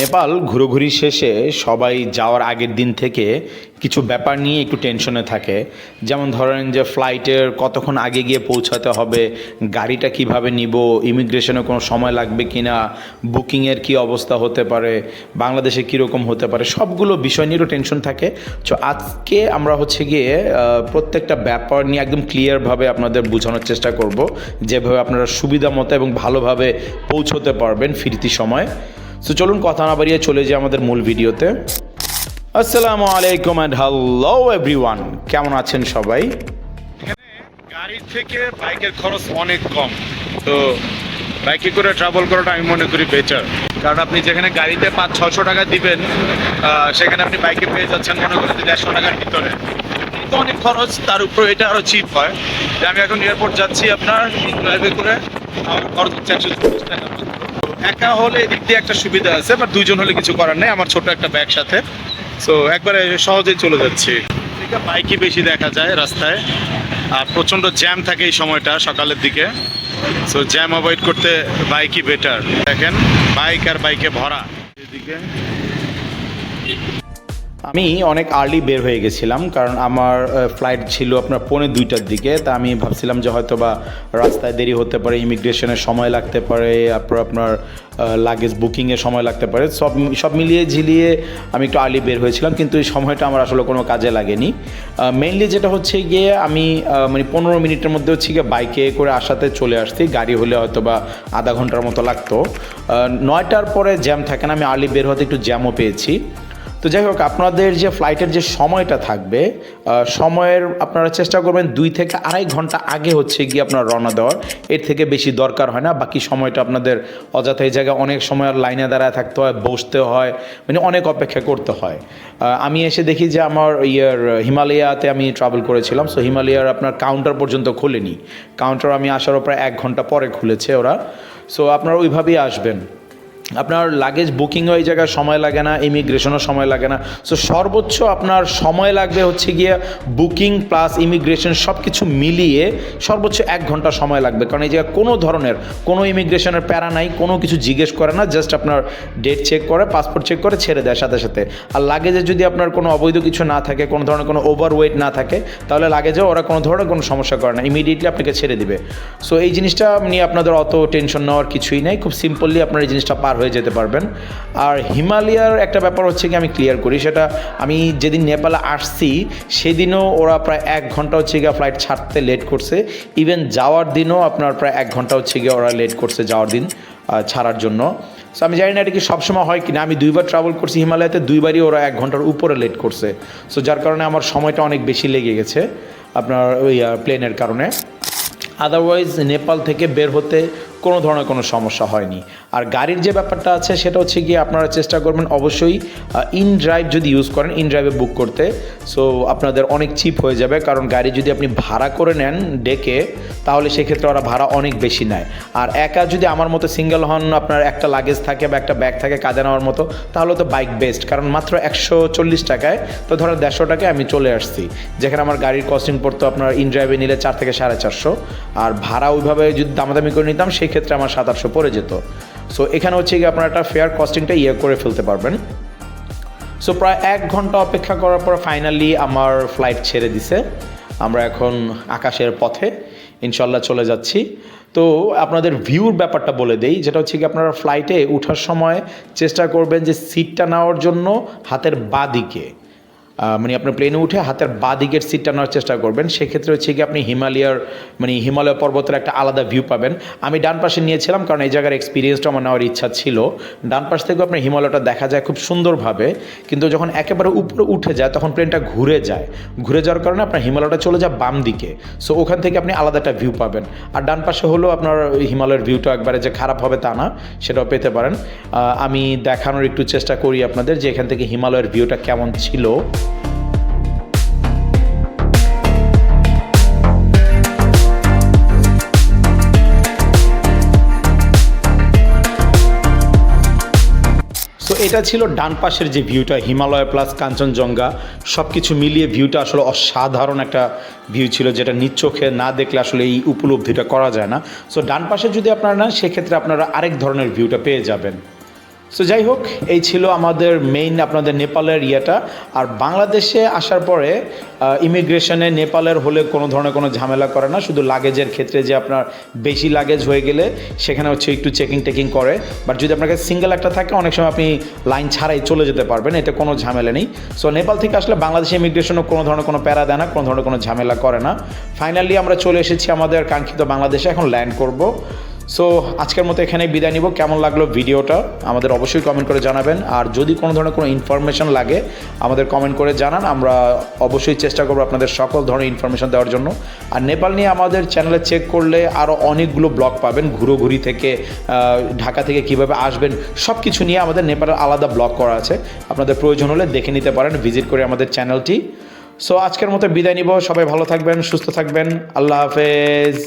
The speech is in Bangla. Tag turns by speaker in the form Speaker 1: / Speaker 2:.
Speaker 1: নেপাল ঘুরোঘুরি শেষে সবাই যাওয়ার আগের দিন থেকে কিছু ব্যাপার নিয়ে একটু টেনশনে থাকে। যেমন ধরেন যে ফ্লাইটের কতক্ষণ আগে গিয়ে পৌঁছাতে হবে, গাড়িটা কীভাবে নিব ইমিগ্রেশনে কোনো সময় লাগবে কি না বুকিংয়ের কী অবস্থা হতে পারে, বাংলাদেশে কীরকম হতে পারে, সবগুলো বিষয় নিয়ে একটু টেনশন থাকে। তো আজকে আমরা হচ্ছে গিয়ে প্রত্যেকটা ব্যাপার নিয়ে একদম ক্লিয়ারভাবে আপনাদের বোঝানোর চেষ্টা করব। যেভাবে আপনারা সুবিধা মতো এবং ভালোভাবে পৌঁছতে পারবেন ফিরতি সময়। সো চলুন কথা না বাড়িয়ে চলে যাই আমাদের মূল ভিডিওতে। আসসালামু আলাইকুম অ্যান্ড হ্যালো এভরিওয়ান কেমন আছেন সবাই?
Speaker 2: এখানে গাড়ির থেকে বাইকের খরচ অনেক কম। তো বাইকে করে ট্রাভেল করাটা আমি মনে করি বেটার কারণ আপনি যেখানে গাড়িতে পাঁচ ছশো টাকা দিবেন সেখানে আপনি বাইকে পেয়ে যাচ্ছেন মনে করেন দেড়শো টাকার ভিতরে। অনেক খরচ, তার উপর এটা আরও চিপ হয়। আমি এখন এয়ারপোর্ট যাচ্ছি আপনার ড্রাইভে করে আমার খরচ হচ্ছে একশো চল্লিশ টাকা। একা হলে এদিক দিয়ে একটা সুবিধা আছে বাট দুইজন হলে কিছু করার নেই, আমার ছোট একটা ব্যাগ সাথে। সো একবারে সহজেই চলে যাচ্ছি। বাইকই বেশি দেখা যায় রাস্তায়। আর প্রচণ্ড জ্যাম থাকে এই সময়টা, সকালের দিকে। সো জ্যাম অ্যাভয়েড করতে বাইকই বেটার দেখেন বাইক আর বাইকে ভরা। এদিকে
Speaker 1: আমি অনেক আর্লি বের হয়ে গেছিলাম, কারণ আমার ফ্লাইট ছিল আপনার পৌনে দুইটার দিকে, তা আমি ভাবছিলাম যে হয়তো বা রাস্তায় দেরি হতে পারে ইমিগ্রেশনের সময় লাগতে পারে, তারপর আপনার লাগেজ বুকিংয়ের সময় লাগতে পারে, সব সব মিলিয়ে ঝিলিয়ে আমি একটু আর্লি বের হয়েছিলাম, কিন্তু এই সময়টা আমার আসলে কোনো কাজে লাগেনি। মেইনলি যেটা হচ্ছে গিয়ে আমি মানে পনেরো মিনিটের মধ্যে হচ্ছে গিয়ে বাইকে করে আসাতে চলে আসছি, গাড়ি হলে হয়তো বা আধা ঘণ্টার মতো লাগতো। নয়টার পরে জ্যাম থাকে না, আমি আর্লি বের হতে একটু জ্যামও পেয়েছি। তো যাই হোক, আপনাদের যে ফ্লাইটের যে সময়টা থাকবে সময়ের আপনারা চেষ্টা করবেন দুই থেকে আড়াই ঘণ্টা আগে হচ্ছে গিয়ে আপনার রওনা দেওয়ার। এর থেকে বেশি দরকার হয় না, বাকি সময়টা আপনাদের অযথা এই জায়গায় অনেক সময় লাইনে দাঁড়ায় থাকতে হয়, বসতে হয় মানে অনেক অপেক্ষা করতে হয়। আমি এসে দেখি যে আমার ইয়ার হিমালয়াতে আমি ট্রাভেল করেছিলাম সো হিমালয়ার আপনার কাউন্টার পর্যন্ত খোলেনি। কাউন্টার আমি আসারও প্রায় এক ঘণ্টা পরে খুলেছে ওরা। সো আপনারা ওইভাবেই আসবেন। আপনার লাগেজ বুকিংও ওই জায়গায় সময় লাগে না ইমিগ্রেশনও সময় লাগে না। সো সর্বোচ্চ আপনার সময় লাগবে হচ্ছে গিয়ে বুকিং প্লাস ইমিগ্রেশন সব কিছু মিলিয়ে সর্বোচ্চ এক ঘণ্টা সময় লাগবে। কারণ এই জায়গায় কোনো ধরনের কোনো ইমিগ্রেশনের প্যারা নাই, কোনো কিছু জিজ্ঞেস করে না জাস্ট আপনার ডেট চেক করে পাসপোর্ট চেক করে ছেড়ে দেয় সাথে সাথে। আর লাগেজে যদি আপনার কোনো অবৈধ কিছু না থাকে, কোনো ধরনের কোনো ওভার ওয়েট না থাকে, তাহলে লাগেজেও ওরা কোনো ধরনের কোনো সমস্যা করে না ইমিডিয়েটলি আপনাকে ছেড়ে দিবে। সো এই জিনিসটা নিয়ে আপনাদের অত টেনশন নেওয়ার কিছুই নেই। খুব সিম্পলি আপনার এই জিনিসটা পার হয়ে যেতে পারবেন। আর হিমালয়ার একটা ব্যাপার হচ্ছে কি আমি ক্লিয়ার করি, সেটা আমি যেদিন নেপালে আসছি, সেদিনও ওরা প্রায় এক ঘণ্টা হচ্ছে গিয়ে ফ্লাইট ছাড়তে লেট করছে। ইভেন যাওয়ার দিনও আপনার প্রায় এক ঘণ্টা হচ্ছে গিয়ে ওরা লেট করছে যাওয়ার দিন ছাড়ার জন্য। সো আমি জানি না এটা কি সবসময় হয় কিনা, আমি দুইবার ট্রাভেল করছি হিমালয়াতে, দুইবারই ওরা এক ঘণ্টার উপরে লেট করছে। সো যার কারণে আমার সময়টা অনেক বেশি লেগে গেছে আপনার ওই প্লেনের কারণে। আদারওয়াইজ নেপাল থেকে বের হতে কোনো ধরনের কোনো সমস্যা হয়নি। আর গাড়ির যে ব্যাপারটা আছে, সেটা হচ্ছে গিয়ে আপনারা চেষ্টা করবেন অবশ্যই ইন ড্রাইভ যদি ইউজ করেন ইন ড্রাইভে বুক করতে সো আপনাদের অনেক চিপ হয়ে যাবে। কারণ গাড়ি যদি আপনি ভাড়া করে নেন ডেকে, তাহলে সেক্ষেত্রে ওরা ভাড়া অনেক বেশি নেয়। আর একা যদি আমার মতো সিঙ্গেল হন, আপনার একটা লাগেজ থাকে বা একটা ব্যাগ থাকে কাঁধে নেওয়ার মতো, তাহলে তো বাইক বেস্ট কারণ মাত্র একশো চল্লিশ টাকায়, তো ধরো দেড়শো টাকায় আমি চলে আসছি। যেখানে আমার গাড়ির কস্টিং পড়তো আপনার ইন ড্রাইভে নিলে চার থেকে সাড়ে চারশো। আর ভাড়া ওইভাবে যদি দামাদামি করে নিতাম, সেই ক্ষেত্রে আমার সাত আটশো পড়ে যেত। সো এখানে হচ্ছে গিয়ে আপনার একটা ফেয়ার কস্টিংটা ইয়ে করে ফেলতে পারবেন। সো প্রায় এক ঘণ্টা অপেক্ষা করার পর ফাইনালি আমার ফ্লাইট ছেড়ে দিছে। আমরা এখন আকাশের পথে ইনশাল্লাহ চলে যাচ্ছি। তো, আপনাদের ভিউর ব্যাপারটা বলে দেই, যেটা হচ্ছে কি আপনারা ফ্লাইটে ওঠার সময় চেষ্টা করবেন যে সিটটা নেওয়ার জন্য হাতের বাঁ দিকে। মানে আপনার প্লেনে উঠে হাতের বাঁ দিকের সিটটা নেওয়ার চেষ্টা করবেন। সেক্ষেত্রে হচ্ছে কি আপনি হিমালয়ার মানে হিমালয় পর্বতের একটা আলাদা ভিউ পাবেন। আমি ডান পাশে নিয়েছিলাম কারণ এই জায়গার এক্সপিরিয়েন্সটা আমার নেওয়ার ইচ্ছা ছিল। ডান পাশ থেকেও আপনার হিমালয়টা দেখা যায় খুব সুন্দরভাবে, কিন্তু যখন একেবারে উপরে উঠে যায়, তখন প্লেনটা ঘুরে যায়। ঘুরে যাওয়ার কারণে আপনার হিমালয়টা চলে যায় বাম দিকে। সো ওখান থেকে আপনি আলাদা একটা ভিউ পাবেন। আর ডান পাশে হলেও আপনার হিমালয়ের ভিউটা একবারে যে খারাপ হবে তা না, সেটাও পেতে পারেন। আমি দেখানোর একটু চেষ্টা করি আপনাদের যে এখান থেকে হিমালয়ের ভিউটা কেমন ছিল। এটা ছিল ডান পাশের যে ভিউটা হিমালয় প্লাস কাঞ্চনজঙ্ঘা সব কিছু মিলিয়ে ভিউটা আসলে অসাধারণ একটা ভিউ ছিল যেটা নিজ চোখে না দেখলে আসলে এই উপলব্ধিটা করা যায় না। সো ডান পাশে যদি আপনারা নেন, সেক্ষেত্রে আপনারা আরেক ধরনের ভিউটা পেয়ে যাবেন। সো যাই হোক, এই ছিল আমাদের মেইন আপনাদের নেপালের ইয়েটা। আর বাংলাদেশে আসার পরে ইমিগ্রেশনে নেপালের হলে কোনো ধরনের কোনো ঝামেলা করে না। শুধু লাগেজের ক্ষেত্রে যে আপনার বেশি লাগেজ হয়ে গেলে, সেখানে হচ্ছে একটু চেকিং টেকিং করে। বাট যদি আপনার কাছে সিঙ্গেল একটা থাকে, অনেক সময় আপনি লাইন ছাড়াই চলে যেতে পারবেন এটা কোনো ঝামেলা নেই। সো নেপাল থেকে আসলে বাংলাদেশে ইমিগ্রেশনও কোনো ধরনের কোনো প্যারা দেয় না, কোনো ধরনের কোনো ঝামেলা করে না। ফাইনালি আমরা চলে এসেছি আমাদের কাঙ্ক্ষিত বাংলাদেশে। এখন ল্যান্ড করব। সো আজকের মতো এখানে বিদায় নিব। কেমন লাগল ভিডিওটা? আমাদের অবশ্যই কমেন্ট করে জানাবেন। আর যদি কোনো ধরনের কোনো ইনফরমেশন লাগে, আমাদের কমেন্ট করে জানান। আমরা অবশ্যই চেষ্টা করব আপনাদের সকল ধরনের ইনফরমেশন দেওয়ার জন্য। আর নেপাল নিয়ে আমাদের চ্যানেলে চেক করলে আরও অনেকগুলো ব্লগ পাবেন। ঘুরোঘুরি থেকে ঢাকা থেকে কীভাবে আসবেন সব কিছু নিয়ে আমাদের নেপালের আলাদা ব্লগ করা আছে। আপনাদের প্রয়োজন হলে দেখে নিতে পারেন ভিজিট করে আমাদের চ্যানেলটি সো আজকের মতো বিদায় নিব। সবাই ভালো থাকবেন, সুস্থ থাকবেন। আল্লাহ হাফেজ।